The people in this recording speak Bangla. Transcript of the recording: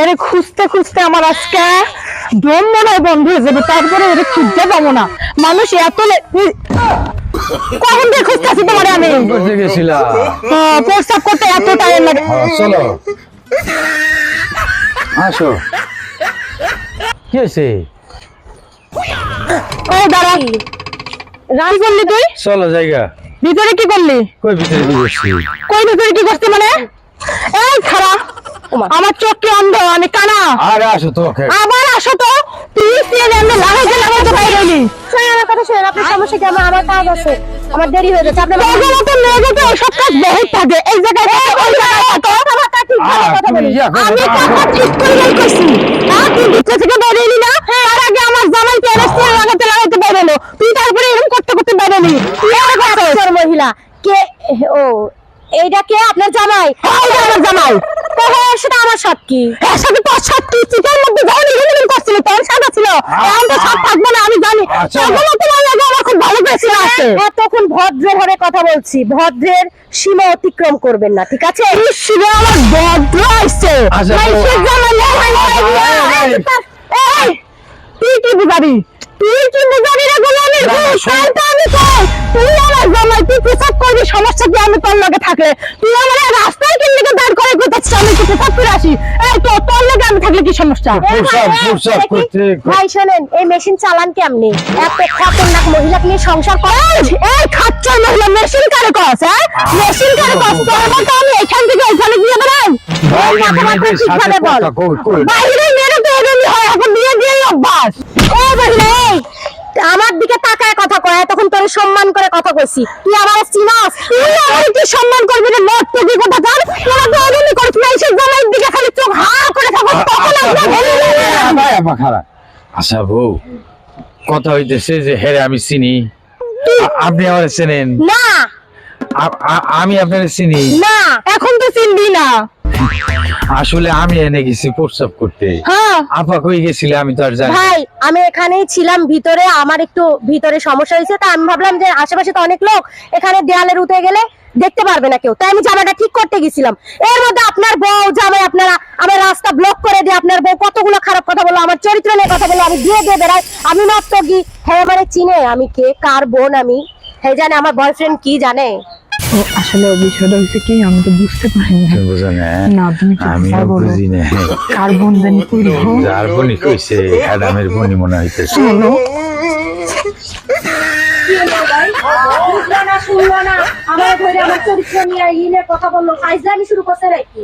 এরে খুঁজতে খুঁজতে আমার আজকে দম মনে বন্ধ হয়ে যাবে তারপরে এরে খুঁজতে পাবো না। মানুষ এত কখন দিয়ে খুঁজতেছি তোমারে আমি? করতে গেছিলা? হ্যাঁ, প্রস্তাব করতে এত টাইম লাগে। হ্যাঁ, চলো। আসো। কি হয়েছে? ও দাঁড়া। করলি তুই? চলো জায়গা। ভিতরে কি করলি? কই ভিতরে কি করছি কই ভিতরে কি করছিস মানে? আমার চোখ কি অন্ধ আমি কানা। আরে আসো তোমাকে। আবার আসো তো। তুই সিএন এমনি লাগাইতে লাগাইতে বাইরে হলি শোনেন আমার কথা শোনেন আপনার সমস্যা কি? আমার আমার কাজ আছে। আমার দেরি হয়ে যাচ্ছে আপনার তোর মতো মেয়েদের তো ওসব কাজ বহুত থাকে। এই জায়গায় ওই জায়গায় ঠিকভাবে কথা বলুন। ইয়া করো আমি না। টাকা ঠিক করে বের করছি। আর তুই ভিতরে থেকে বের হলি না। তার আগে আমার জামাই তেরে সিএন লাগাইতে লাগাইতে বের হলো তুই তারপরে এরকম করতে করতে বের হলি তুই করছিস? আচ্ছা, মহিলা? কে ও এইটা কে? আপনার জামাই? হ্যাঁ, আমার জামাই। তো সেটা আমার সব কি? এর সাথে তোর সাথে তুই চিকের মধ্যে যখন ইলিমিনেট করছিলি তোর সাথে ছিল। এখন তো সব থাকবে না আমি জানি। আচ্ছা। তখন তোমার লাগে আমার খুব ভালো পেয়েছিল আছে। হ্যাঁ তখন ভদ্রভাবে কথা বলছি। ভদ্রের সীমা অতিক্রম করবেন না ঠিক আছে? এই আমার আসছে আচ্ছা, তুই কি বুঝাবি? তুই কি বুঝাবি রে আমি আমার জামাই তুই প্রসাব করবি সমস্যা কি? আমি তোর লগে থাকলে। তুই আমার রাস্তায় কিন দাঁড় করে কোথাচ্ছিস আমি কি প্রসাব করে আসি। এই তো তোর লগে আমি থাকলে কি সমস্যা? প্রসাব, প্রসাব দেখি, করতে ভাই শোনেন এই মেশিন চালান কেমনি? এত খতরনাক মহিলাকে নিয়ে সংসার করে। এই, মহিলা মেশিন কারে কস হ্যাঁ? মেশিন কারে কস তো আমি এখান থেকে ওখানে গিয়ে বেড়াই। বাইরে কথাবার্তা মেয়েদের সাথে ঠিকভাবে বল। কথা কই কই বাইরে মেরে তো এরকমই হয় এখন বিয়ে দিয়ে অভ্যাস ও মহিলা এই, আমার দিকে তাকায় কথা কয় তখন তোর সম্মান করে কথা কইছি তুই আমার চিনাস? তুই আমার কি সম্মান করবি রে মত তো কি কথা জান? তোরা তো এরকমই করিস না এসে জামাইয়ের দিকে খালি চোখ হা করে থাকো তখন আমরা ভেবে। আবার আবার খারাপ। আচ্ছা বউ কথা হইতেছে যে হ্যাঁ আমি চিনি। আপনি আমার চেনেন? না। আমি আপনার চিনি। না এখন তো চিনবি না। আসলে আমি এনে গেছি প্রস্রাব করতে। হ্যাঁ। আপা কই গেছিলে আমি তো আর জানি ভাই আমি এখানেই ছিলাম ভিতরে আমার একটু ভিতরে সমস্যা হয়েছে তা আমি ভাবলাম যে আশেপাশে তো অনেক লোক এখানে দেয়ালে উঠে গেলে দেখতে পারবে না কেউ। তাই আমি জামাটা ঠিক করতে গেছিলাম। এর মধ্যে আপনার বউ জামাই আপনারা আমার রাস্তা ব্লক করে দিয়ে আপনার বউ কতগুলো খারাপ কথা বলো আমার চরিত্র নিয়ে কথা বলো আমি দিয়ে দিয়ে বেড়াই আমি নর্তকী হ্যাঁ মানে চিনে আমি কে কার বোন আমি হ্যাঁ জানে আমার বয়ফ্রেন্ড কি জানে? ও আসলে বিষয়টা হচ্ছে কি আমি তো বুঝতে পারিনি। না? না তুমি বলো বুঝি না। কার বোন জানি যার কইছে অ্যাডামের বনি মনে হইতেছে। হলো শুনলো না আমার ঘরে আমার চরিত্র নিয়ে কথা বলল। ফাইজলামি শুরু করছে নাকি?